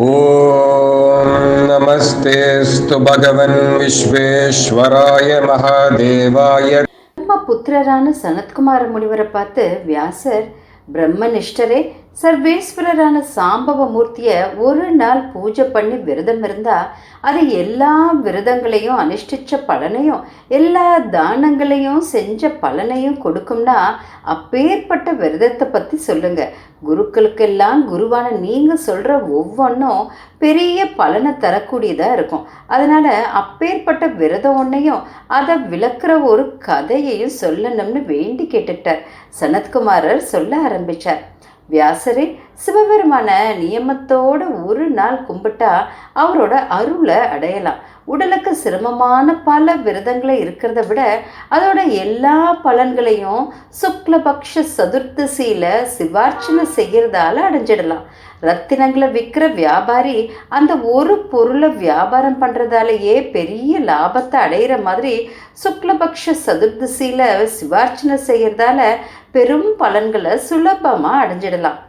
ॐ नमस्तेऽस्तु भगवन् विश्वेश्वराय महादेवाय பிரம்ம புத்திரரான சனத்குமார முனிவரை பார்த்து வியாசர் பிரம்மனிஷ்டரே சர்வேஸ்வரரான சாம்பவ மூர்த்திய ஒரு நாள் பூஜை பண்ணி விரதம் இருந்தா அது எல்லா விரதங்களையும் அனுஷ்டிச்ச பலனையும் எல்லா தானங்களையும் செஞ்ச பலனையும் கொடுக்கும்னா அப்பேற்பட்ட விரதத்தை பற்றி சொல்லுங்க குருக்களுக்கெல்லாம் குருவான நீங்கள் சொல்கிற ஒவ்வொன்றும் பெரிய பலனை தரக்கூடியதாக இருக்கும். அதனால் அப்பேற்பட்ட விரதம் ஒன்றையும் அதை விளக்குற ஒரு கதையையும் சொல்லணும்னு வேண்டி கேட்டுட்டார். சனத்குமாரர் சொல்ல ஆரம்பிச்சார். வியாசரே சிவபெருமான நியமத்தோட ஒரு நாள் கும்பிட்டா அவரோட அருளை அடையலாம். உடலுக்கு சிரமமான பல விரதங்களை இருக்கிறத விட அதோட எல்லா பலன்களையும் சுக்லபக்ஷ சதுர்த்தசியில் சிவார்ச்சனை செய்கிறதால அடைஞ்சிடலாம். ரத்தினங்களை விற்கிற வியாபாரி அந்த ஒரு பொருளை வியாபாரம் பண்ணுறதாலேயே பெரிய லாபத்தை அடையிற மாதிரி சுக்லபக்ஷ சதுர்தசியில் சிவார்ச்சனை செய்கிறதால பெரும் பலன்களை சுலபமாக அடைஞ்சிடலாம்.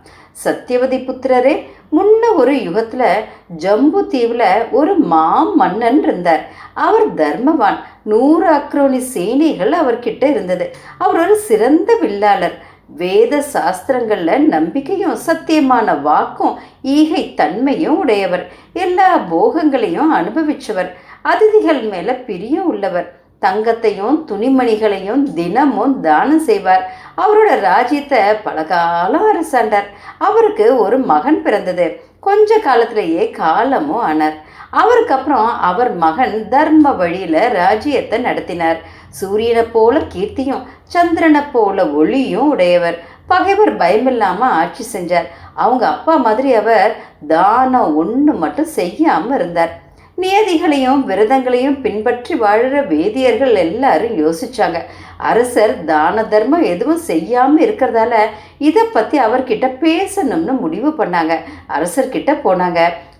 சத்தியவதி புத்திரரே முன்ன ஒரு யுகத்தில் ஜம்பு தீவில் ஒரு மா மன்னன் இருந்தார். அவர் தர்மவான். நூறு அக்ரோனி சேனைகள் அவர்கிட்ட இருந்தது. அவர் ஒரு சிறந்த வில்லாளர். வேத சாஸ்திரங்களில் நம்பிக்கையும் சத்தியமான வாக்கும் ஈகை தன்மையும் உடையவர். எல்லா போகங்களையும் அனுபவிச்சவர். அதிதிகள் மேலே பிரியம் உள்ளவர். தங்கத்தையும் துணிமணிகளையும் தினமும் தானம் செய்வார். அவரோட ராஜ்யத்தை பலகாலம் அரசாண்டார். அவருக்கு ஒரு மகன் பிறந்தது. கொஞ்ச காலத்திலேயே காலமும் ஆனார். அவருக்கு அப்புறம் அவர் மகன் தர்ம வழியில ராஜ்யத்தை நடத்தினார். சூரியனை போல கீர்த்தியும் சந்திரனை போல ஒளியும் உடையவர். பகைவர் பயமில்லாம ஆட்சி செஞ்சார். அவங்க அப்பா மாதிரி அவர் தானம் ஒன்று மட்டும் செய்யாமல் இருந்தார். நியதிகளையும் விரதங்களையும் பின்பற்றி வாழ்கிற வேதியர்கள் எல்லாரும் யோசிச்சாங்க. அரசர் தான தர்மம் எதுவும் செய்யாம இருக்கிறதால இதை பத்தி அவர்கிட்ட பேசணும்னு முடிவு பண்ணாங்க. அரசர்கிட்ட போனாங்க.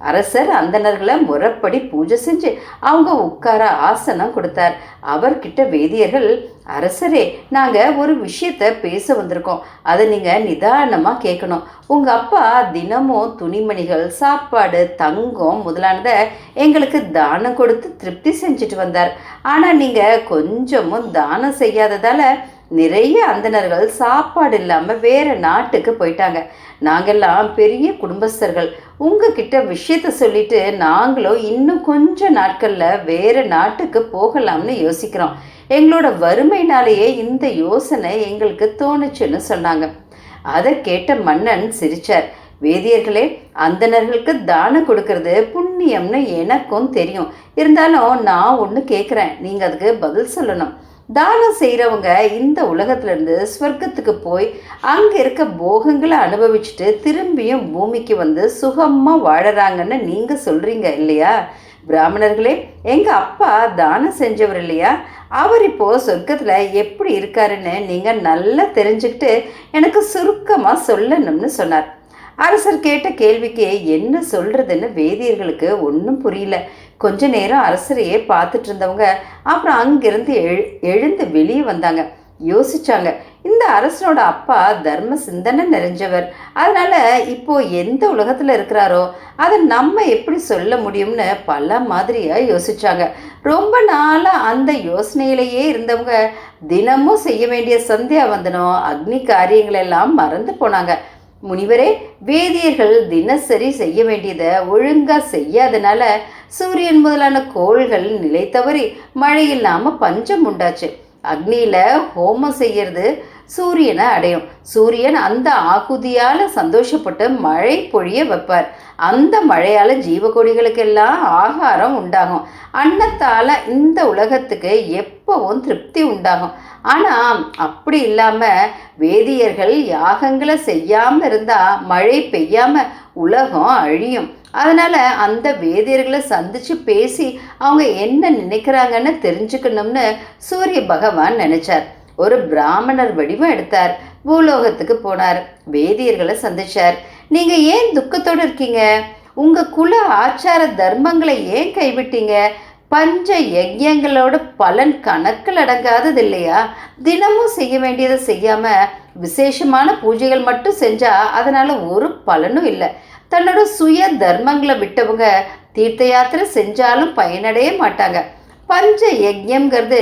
அரசர் அந்தணர்களை முறைப்படி பூஜை செஞ்சு அவங்க உட்கார ஆசனம் கொடுத்தார். அவர்கிட்ட வேதியர்கள் அரசரே நாங்க ஒரு விஷயத்த பேச வந்திருக்கோம். அதை நீங்க நிதானமா கேட்கணும். உங்க அப்பா தினமும் துணிமணிகள் சாப்பாடு தங்கம் முதலானதை எங்களுக்கு தானம் கொடுத்து திருப்தி செஞ்சுட்டு வந்தார். ஆனா நீங்க கொஞ்சமும் தானம் செய்யாததால நிறைய அந்தணர்கள் சாப்பாடு இல்லாமல் வேற நாட்டுக்கு போயிட்டாங்க. நாங்கெல்லாம் பெரிய குடும்பஸ்தர்கள். உங்ககிட்ட விஷயத்த சொல்லிட்டு நாங்களும் இன்னும் கொஞ்ச நாட்களில் வேற நாட்டுக்கு போகலாம்னு யோசிக்கிறோம். எங்களோட வறுமையினாலேயே இந்த யோசனை எங்களுக்கு தோணுச்சுன்னு சொன்னாங்க. அதை கேட்ட மன்னன் சிரிச்சார். வேதியர்களே அந்தணர்களுக்கு தானம் கொடுக்கறது புண்ணியம்னு எனக்கும் தெரியும். இருந்தாலும் நான் ஒன்று கேட்குறேன் நீங்கள் அதுக்கு பதில் சொல்லணும். தானம் செய்கிறவங்க இந்த உலகத்திலேருந்து ஸ்வர்க்கத்துக்கு போய் அங்கே இருக்க போகங்களை அனுபவிச்சுட்டு திரும்பியும் பூமிக்கு வந்து சுகமாக வாழறாங்கன்னு நீங்கள் சொல்கிறீங்க இல்லையா? பிராமணர்களே எங்கள் அப்பா தானம் செஞ்சவர் இல்லையா? அவர் இப்போது சொர்க்கத்தில் எப்படி இருக்காருன்னு நீங்கள் நல்லா தெரிஞ்சுக்கிட்டு எனக்கு சுருக்கமாக சொல்லணும்னு சொன்னார். அரசர் கேட்ட கேள்விக்கு என்ன சொல்றதுன்னு வேதியர்களுக்கு ஒன்றும் புரியல. கொஞ்ச நேரம் அரசரையே பார்த்துட்டு இருந்தவங்க அப்புறம் அங்கிருந்து எழு எழுந்து வெளியே வந்தாங்க. யோசிச்சாங்க இந்த அரசனோட அப்பா தர்ம சிந்தனை நிறைஞ்சவர். அதனால இப்போ எந்த உலகத்துல இருக்கிறாரோ அதை நம்ம எப்படி சொல்ல முடியும்னு பல மாதிரியா யோசிச்சாங்க. ரொம்ப நாளா அந்த யோசனையிலேயே இருந்தவங்க தினமும் செய்ய வேண்டிய சந்தியாவந்தனம் அக்னி காரியங்களெல்லாம் மறந்து போனாங்க. முனிவரே வேதியர்கள் தினசரி செய்ய வேண்டியதை ஒழுங்கா செய்யாதனால சூரியன் முதலான கோள்கள் நிலை தவறி மழை இல்லாம பஞ்சம் உண்டாச்சு. அக்னியில் ஹோமம் செய்கிறது சூரியனை அடையும். சூரியன் அந்த ஆகுதியால் சந்தோஷப்பட்டு மழை பொழிய வைப்பார். அந்த மழையால் ஜீவகொடிகளுக்கெல்லாம் ஆகாரம் உண்டாகும். அன்னத்தால் இந்த உலகத்துக்கு எப்பவும் திருப்தி உண்டாகும். ஆனால் அப்படி இல்லாமல் வேதியர்கள் யாகங்களை செய்யாமல் இருந்தால் மழை பெய்யாமல் உலகம் அழியும். அதனால் அந்த வேதியர்களை சந்தித்து பேசி அவங்க என்ன நினைக்கிறாங்கன்னு தெரிஞ்சுக்கணும்னு சூரிய பகவான் நினைச்சார். ஒரு பிராமணர் வடிவம் எடுத்தார். பூலோகத்துக்கு போனார். வேதியர்களை சந்திச்சார். நீங்கள் ஏன் துக்கத்தோடு இருக்கீங்க? உங்கள் குல ஆச்சார தர்மங்களை ஏன் கைவிட்டீங்க? பஞ்ச யஜ்யங்களோட பலன் கணக்கில் அடங்காதது இல்லையா? தினமும் செய்ய வேண்டியதை செய்யாமல் விசேஷமான பூஜைகள் மட்டும் செஞ்சால் அதனால் ஒரு பலனும் இல்லை. தன்னோட சுய தர்மங்களை விட்டவங்க தீர்த்த யாத்திரை செஞ்சாலும் பயனடைய மாட்டாங்க. பஞ்ச யஜ்யம்ங்கிறது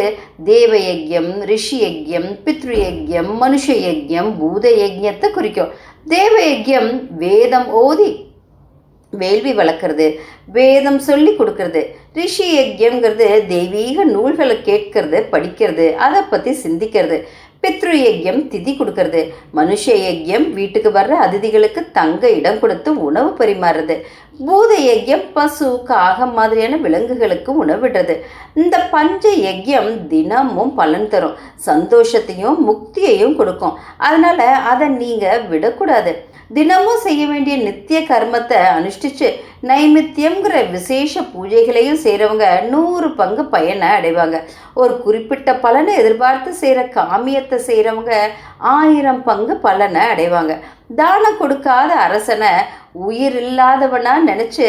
தேவ யஜ்யம் ரிஷி யஜ்யம் பித்ரு யஜ்யம் மனுஷ யஜ்யம் பூத யஜ்யத்தை குறிக்கும். தேவ யஜ்யம் வேதம் ஓதி வேள்வி வளர்க்குறது வேதம் சொல்லி கொடுக்கறது. ரிஷி யஜ்யம்ங்கிறது தெய்வீக நூல்களை கேட்கறது படிக்கிறது அதை பற்றி சிந்திக்கிறது. பித்ரு யஜ்யம் திதி கொடுக்கறது. மனுஷ யஜ்யம் வீட்டுக்கு வர்ற அதிதிகளுக்கு தங்க இடம் கொடுத்து உணவு பரிமாறுறது. பூத யஜ்யம் பசு காகம் மாதிரியான விலங்குகளுக்கு உணவிடுறது இந்த பஞ்ச யஜ்யம் தினமும் பலன் தரும். சந்தோஷத்தையும் முக்தியையும் கொடுக்கும். அதனால அதை நீங்கள் விடக்கூடாது. தினமும் செய்ய வேண்டிய நித்திய கர்மத்தை அனுஷ்டிச்சு நைமித்தியம்ங்கிற விசேஷ பூஜைகளையும் செய்கிறவங்க நூறு பங்கு பயனை அடைவாங்க. ஒரு குறிப்பிட்ட பலனை எதிர்பார்த்து செய்கிற காமியத்தை செய்கிறவங்க ஆயிரம் பங்கு பலனை அடைவாங்க. தானம் கொடுக்காத அரசனை உயிர் இல்லாதவனா நினச்சி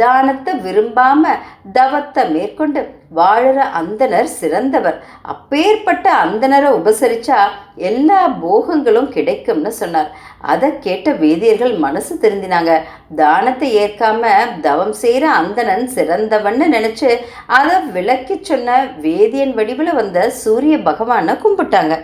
தானத்தை விரும்பாம தவத்தை மேற்கொண்டு வாழற அந்தனர் சிறந்தவர். அப்பேற்பட்ட அந்தனரை உபசரிச்சா எல்லா போகங்களும் கிடைக்கும்னு சொன்னார். அதை கேட்ட வேதியர்கள் மனசு திருந்தினாங்க. தானத்தை ஏற்காம தவம் செய்கிற அந்தணன் சிறந்தவன்னு நினச்சி அதை விளக்கி சொன்ன வேதியன் வடிவில் வந்த சூரிய பகவானை கும்பிட்டாங்க.